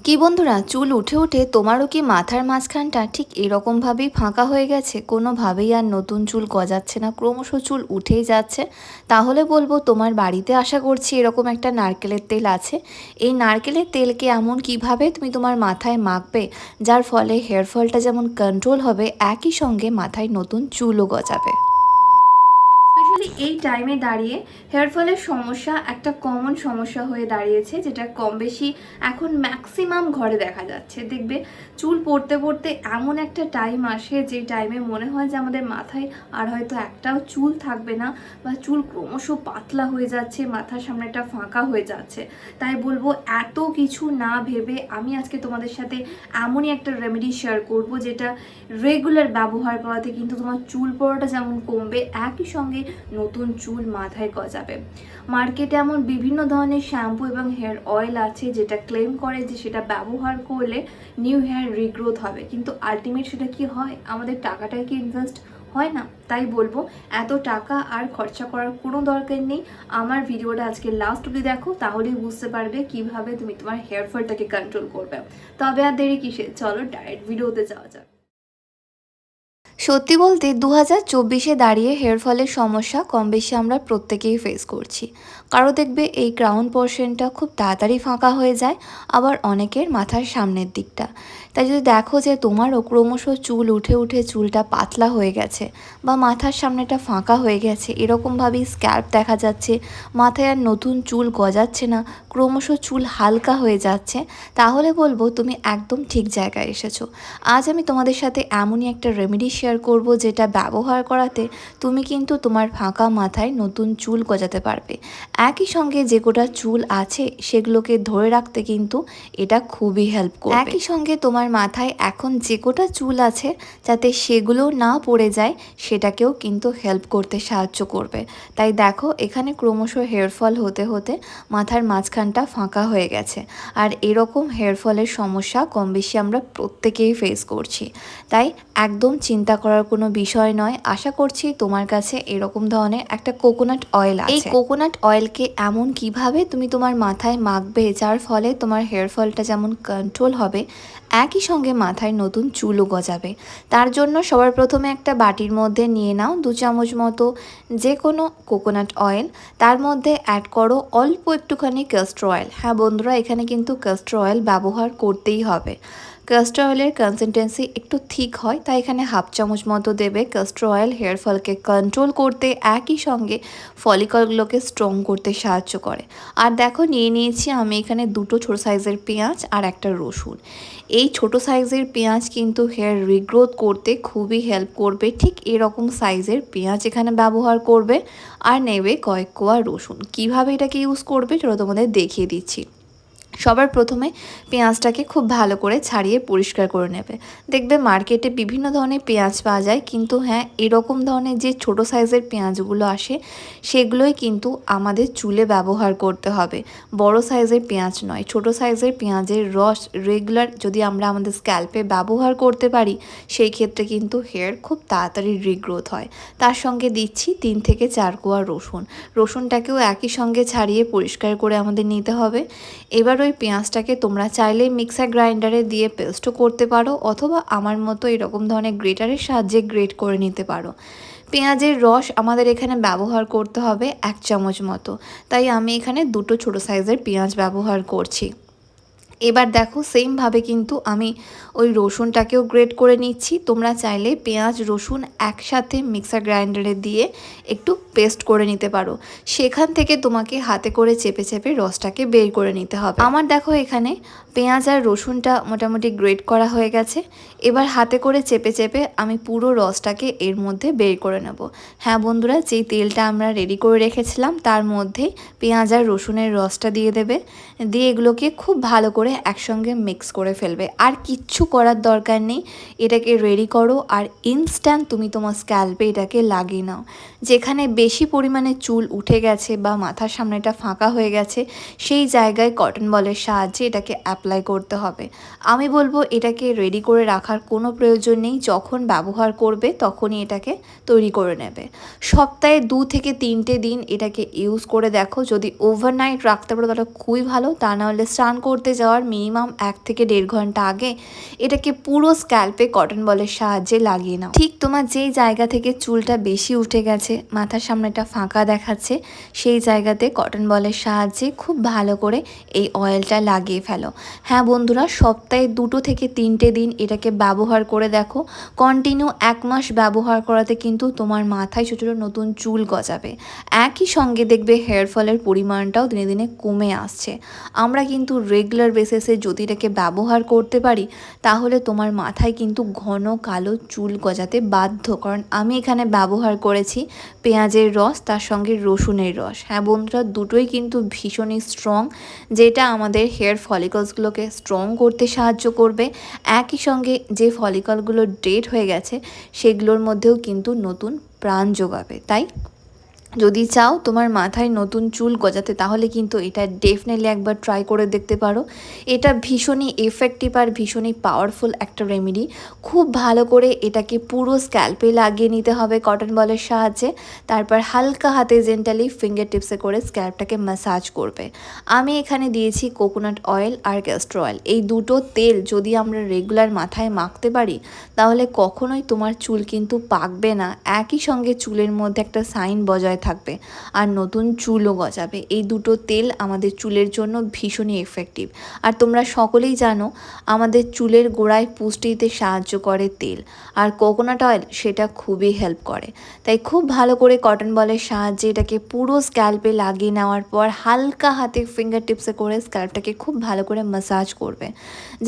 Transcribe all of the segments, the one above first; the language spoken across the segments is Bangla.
কি বন্ধুরা, চুল উঠে উঠে তোমারও কি মাথার মাঝখানটা ঠিক এরকমভাবেই ফাঁকা হয়ে গেছে? কোনোভাবেই আর নতুন চুল গজাচ্ছে না, ক্রমশ চুল উঠেই যাচ্ছে। তাহলে বলব তোমার বাড়িতে আশা করছি এরকম একটা নারকেলের তেল আছে। এই নারকেলের তেলকে এমন কীভাবে তুমি তোমার মাথায় মাখবে? যার ফলে হেয়ার ফলটা যেমন কন্ট্রোল হবে, একই সঙ্গে মাথায় নতুন চুলও গজাবে। স্পেশালি এই টাইমে দাঁড়িয়ে হেয়ার ফলের সমস্যা একটা কমন সমস্যা হয়ে দাঁড়িয়েছে, যেটা কম বেশি এখন ম্যাক্সিমাম ঘরে দেখা যাচ্ছে। দেখবে চুল পড়তে পড়তে এমন একটা টাইম আসে যে টাইমে মনে হয় যে আমাদের মাথায় আর হয়তো একটাও চুল থাকবে না বা চুল ক্রমশ পাতলা হয়ে যাচ্ছে, মাথার সামনেটা ফাঁকা হয়ে যাচ্ছে। তাই বলব এত কিছু না ভেবে আমি আজকে তোমাদের সাথে এমনই একটা রেমেডি শেয়ার করব, যেটা রেগুলার ব্যবহার করাতে কিন্তু তোমার চুল পড়াটা যেমন কমবে, একই সঙ্গে নতুন চুল মাথায় গজাবে। মার্কেটে এমন বিভিন্ন ধরনের শ্যাম্পু এবং হেয়ার অয়েল আছে যেটা ক্লেম করে যে সেটা ব্যবহার করলে নিউ হেয়ার রিগ্রোথ হবে। কিন্তু আলটিমেট সেটা কি হয়? আমাদের টাকাটাই কি ইনভেস্ট হয় না? তাই বলব, এত টাকা আর খরচা করার কোনো দরকার নেই। আমার ভিডিওটা আজকে লাস্ট অব্দি দেখো, তাহলেই বুঝতে পারবে কীভাবে তুমি তোমার হেয়ার ফলটাকে কন্ট্রোল করবে। তবে আর দেরি কিসে? চলো ডাইরেক্ট ভিডিওতে যাওয়া যাক। সত্যি বলতে দু হাজার চব্বিশে দাঁড়িয়ে হেয়ার ফলের সমস্যা কম বেশি আমরা প্রত্যেকেই ফেস করছি। কারও দেখবে এই ক্রাউন পোর্শনটা খুব তাড়াতাড়ি ফাঁকা হয়ে যায়, আবার অনেকের মাথার সামনের দিকটা। তাই যদি দেখো যে তোমারও ক্রমশ চুল উঠে উঠে চুলটা পাতলা হয়ে গেছে বা মাথার সামনেটা ফাঁকা হয়ে গেছে, এরকমভাবেই স্ক্যাল্প দেখা যাচ্ছে, মাথায় আর নতুন চুল গজাচ্ছে না, ক্রমশ চুল হালকা হয়ে যাচ্ছে, তাহলে বলব তুমি একদম ঠিক জায়গায় এসেছ। আজ আমি তোমাদের সাথে এমনই একটা রেমেডি শেয়ার করব, যেটা ব্যবহার করাতে তুমি কিন্তু তোমার ফাঁকা মাথায় নতুন চুল গজাতে পারবে। একই সঙ্গে যে কোটা চুল আছে, সেগুলোকে ধরে রাখতে কিন্তু এটা খুবই হেল্প করবে। একই সঙ্গে তোমার মাথায় এখন যে কোটা চুল আছে, যাতে সেগুলো না পড়ে যায়, সেটাকেও কিন্তু হেল্প করতে সাহায্য করবে। তাই দেখো, এখানে ক্রমশ হেয়ার ফল হতে হতে মাথার মাঝখানটা ফাঁকা হয়ে গেছে। আর এরকম হেয়ার ফলের সমস্যা কম বেশি আমরা প্রত্যেকেই ফেস করছি। তাই একদম চিন্তা করার কোনো বিষয় নয়। আশা করছি তোমার কাছে এরকম ধরনের একটা কোকোনাট অয়েল আছে। এই কোকোনাট অয়েলকে এমন কীভাবে তুমি তোমার মাথায় মাখবে যার ফলে তোমার হেয়ার ফলটা যেমন কন্ট্রোল হবে একই সঙ্গে মাথায় নতুন চুলও গজাবে। তার জন্য সবার প্রথমে একটা বাটির মধ্যে নিয়ে নাও দু চামচ মতো যে কোনো কোকোনাট অয়েল তার মধ্যে অ্যাড করো অল্প একটুখানি ক্যাস্টর অয়েল হ্যাঁ বন্ধুরা এখানে কিন্তু ক্যাস্টর অয়েল ব্যবহার করতেই হবে। কাস্টার অয়েলের কনসিস্টেন্সি একটু ঠিক হয়, তাই এখানে হাফ চামচ মতো দেবে কাস্টার অয়েল হেয়ার ফলকে কন্ট্রোল করতে একই সঙ্গে ফলিকলগুলোকে স্ট্রং করতে সাহায্য করে। আর দেখো, নিয়ে নিয়েছি আমি এখানে দুটো ছোটো সাইজের পেঁয়াজ আর একটা রসুন। এই ছোট সাইজের পেঁয়াজ কিন্তু হেয়ার রিগ্রোথ করতে খুবই হেল্প করবে। ঠিক এরকম সাইজের পেঁয়াজ এখানে ব্যবহার করবে। আর নেবে কয়েক কোয়া রসুন। কীভাবে এটাকে ইউজ করবে, সেটা তোমাদের দেখিয়ে দিচ্ছি। সবার প্রথমে পেঁয়াজটাকে খুব ভালো করে ছাড়িয়ে পরিষ্কার করে নেবে। দেখবে মার্কেটে বিভিন্ন ধরনের পেঁয়াজ পাওয়া যায়, কিন্তু হ্যাঁ এরকম ধরনের যে ছোট সাইজের পেঁয়াজগুলো আসে, সেগুলোই কিন্তু আমাদের চুলে ব্যবহার করতে হবে। বড় সাইজের পেঁয়াজ নয়, ছোট সাইজের পেঁয়াজের রস রেগুলার যদি আমরা আমাদের স্ক্যাল্পে ব্যবহার করতে পারি, সেই ক্ষেত্রে কিন্তু হেয়ার খুব তাড়াতাড়ি রিগ্রোথ হয়। তার সঙ্গে দিচ্ছি তিন থেকে চার কোয়া রসুন। রসুনটাকেও একই সঙ্গে ছাড়িয়ে পরিষ্কার করে আমাদের নিতে হবে। এবার ওই পেঁয়াজটাকে তোমরা চাইলে মিক্সার গ্রাইন্ডারে দিয়ে পেস্টও করতে পারো অথবা আমার মতো এরকম ধরনের গ্রেটারের সাহায্যে গ্রেট করে নিতে পারো। পেঁয়াজের রস আমাদের এখানে ব্যবহার করতে হবে এক চামচ মতো। তাই আমি এখানে দুটো ছোটো সাইজের পেঁয়াজ ব্যবহার করছি। এবার দেখো সেমভাবে কিন্তু আমি ওই রসুনটাকেও গ্রেট করে নিচ্ছি। তোমরা চাইলে পেঁয়াজ, রসুন একসাথে মিক্সার গ্রাইন্ডারে দিয়ে একটু পেস্ট করে নিতে পারো। সেখান থেকে তোমাকে হাতে করে চেপে চেপে রসটাকে বের করে নিতে হবে। আমার দেখো এখানে পেঁয়াজ আর রসুনটা মোটামুটি গ্রেট করা হয়ে গেছে। এবার হাতে করে চেপে চেপে আমি পুরো রসটাকে এর মধ্যে বের করে নেব। হ্যাঁ বন্ধুরা, যেই তেলটা আমরা রেডি করে রেখেছিলাম, তার মধ্যে পেঁয়াজ আর রসুনের রসটা দিয়ে দেবে। দিয়ে এগুলোকে খুব ভালো করে একসঙ্গে মিক্স করে ফেলবে। আর কিচ্ছু করার দরকার নেই, এটাকে রেডি করো আর ইনস্ট্যান্ট তুমি তোমার স্ক্যাল্পে এটাকে লাগিয়ে নাও। যেখানে বেশি পরিমাণে চুল উঠে গেছে বা মাথার সামনেটা ফাঁকা হয়ে গেছে, সেই জায়গায় কটন বলের সাহায্যে এটাকে অ্যাপ্লাই করতে হবে। আমি বলব এটাকে রেডি করে রাখার কোনো প্রয়োজন নেই। যখন ব্যবহার করবে তখনই এটাকে তৈরি করে নেবে। সপ্তাহে দু থেকে তিনটে দিন এটাকে ইউজ করে দেখো। যদি ওভারনাইট রাখতে পারো তাহলে খুবই ভালো। তা নাহলে স্নান করতে যাওয়ার মিনিমাম এক থেকে দেড় ঘণ্টা আগে এটাকে পুরো স্ক্যাল্পে কটন বলের সাহায্যে লাগিয়ে নাও। ঠিক তোমার যেই জায়গা থেকে চুলটা বেশি উঠে গেছে, মাথার সামনেটা ফাঁকা দেখাচ্ছে, সেই জায়গাতে কটন বলের সাহায্যে খুব ভালো করে এই অয়েলটা লাগিয়ে ফেলো। হ্যাঁ বন্ধুরা, সপ্তাহে দুটো থেকে তিনটে দিন এটাকে ব্যবহার করে দেখো। কন্টিনিউ এক মাস ব্যবহার করাতে কিন্তু তোমার মাথায় ছোটো ছোটো নতুন চুল গজাবে। একই সঙ্গে দেখবে হেয়ার ফলের পরিমাণটাও দিনে দিনে কমে আসছে। আমরা কিন্তু রেগুলার বেসিসে যদি এটাকে ব্যবহার করতে পারি, তাহলে তোমার মাথায় কিন্তু ঘন কালো চুল গজাতে বাধ্য। কারণ আমি এখানে ব্যবহার করেছি পেঁয়াজের রস, তার সঙ্গে রসুনের রস। হ্যাঁ বন্ধুরা, দুটোই কিন্তু ভীষণই স্ট্রং যেটা আমাদের হেয়ার ফলিকলসগুলোকে স্ট্রং করতে সাহায্য করবে। একই সঙ্গে যে ফলিকলগুলো ডেড হয়ে গেছে, সেগুলোর মধ্যেও কিন্তু নতুন প্রাণ যোগাবে, তাই? যদি চাও তোমার মাথায় নতুন চুল গজাতে, তাহলে কিন্তু এটা ডেফিনেটলি একবার ট্রাই করে দেখতে পারো। এটা ভীষণই এফেক্টিভ আর ভীষণই পাওয়ারফুল একটা রেমেডি খুব ভালো করে এটাকে পুরো স্ক্যাল্পে লাগিয়ে নিতে হবে কটন বলের সাহায্যে। তারপর হালকা হাতে জেন্টালি ফিঙ্গার টিপসে করে স্ক্যাল্পটাকে ম্যাসাজ করবে। আমি এখানে দিয়েছি কোকোনাট অয়েল আর ক্যাস্টর অয়েল এই দুটো তেল যদি আমরা রেগুলার মাথায় মাখতে পারি, তাহলে কখনোই তোমার চুল কিন্তু পাকবে না। একই সঙ্গে চুলের মধ্যে একটা সাইন বজায় থাকবে। আর নতুন চুলও গজাবে। এই দুটো তেল আমাদের চুলের জন্য ভীষণই এফেক্টিভ আর তোমরা সকলেই জানো, আমাদের চুলের গোড়ায় পুষ্টি দিতে সাহায্য করে তেল। আর কোকোনাট অয়েল সেটা খুবই হেল্প করে। তাই খুব ভালো করে কটন বলের সাহায্যে এটাকে পুরো স্ক্যাল্পে লাগিয়ে নেওয়ার পর হালকা হাতে ফিঙ্গার টিপসে করে স্ক্যাল্পটাকে খুব ভালো করে ম্যাসাজ করবে।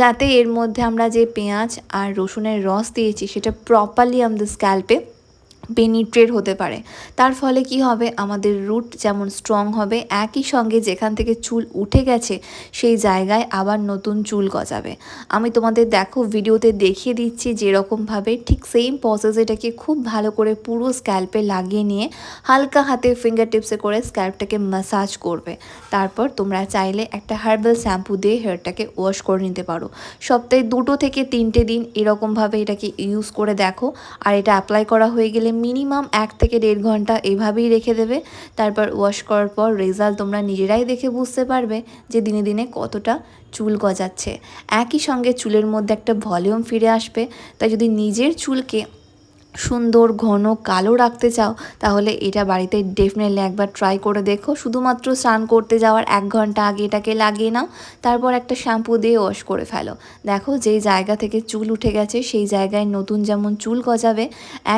যাতে এর মধ্যে আমরা যে পেঁয়াজ আর রসুনের রস দিয়েছি, সেটা প্রপারলি আমাদের স্ক্যাল্পে পেনিট্রেট হতে পারে। তার ফলে কি হবে? আমাদের রুট যেমন স্ট্রং হবে, একই সঙ্গে যেখান থেকে চুল উঠে গেছে, সেই জায়গায় আবার নতুন চুল গজাবে। আমি তোমাদের দেখো, ভিডিওতে দেখিয়ে দিচ্ছি যেরকমভাবে ঠিক সেম প্রসেস এটাকে খুব ভালো করে পুরো স্ক্যাল্পে লাগিয়ে নিয়ে হালকা হাতে ফিঙ্গার টিপসে করে স্ক্যাল্পটাকে ম্যাসাজ করবে। তারপর তোমরা চাইলে একটা হার্বাল শ্যাম্পু দিয়ে হেয়ারটাকে ওয়াশ করে নিতে পারো। সপ্তাহে দুটো থেকে তিনটে দিন এরকমভাবে এটাকে ইউজ করে দেখো। আর এটা অ্যাপ্লাই করা হয়ে গেলে মিনিমাম এক থেকে দেড় ঘণ্টা এভাবেই রেখে দেবে। তারপর ওয়াশ করার পর রেজাল্ট তোমরা নিজেরাই দেখে বুঝতে পারবে যে দিনে দিনে কতটা চুল গজাচ্ছে। একই সঙ্গে চুলের মধ্যে একটা ভলিউম ফিরে আসবে। তাই যদি নিজের চুলকে সুন্দর, ঘন, কালো রাখতে চাও, তাহলে এটা বাড়িতে ডেফিনেটলি একবার ট্রাই করে দেখো। শুধুমাত্র স্নান করতে যাওয়ার এক ঘণ্টা আগে এটাকে লাগিয়ে নাও, তারপর একটা শ্যাম্পু দিয়ে ওয়াশ করে ফেলো। দেখো যেই জায়গা থেকে চুল উঠে গেছে, সেই জায়গায় নতুন যেমন চুল গজাবে,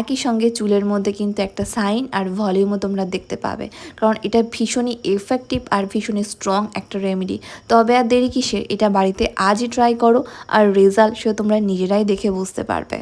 একই সঙ্গে চুলের মধ্যে কিন্তু একটা সাইন আর ভলিউমও তোমরা দেখতে পাবে। কারণ এটা ভীষণই এফেক্টিভ আর ভীষণই স্ট্রং একটা রেমেডি তবে আর দেরি কিসের এটা বাড়িতে আজই ট্রাই করো, আর রেজাল্ট সে তোমরা নিজেরাই দেখে বুঝতে পারবে।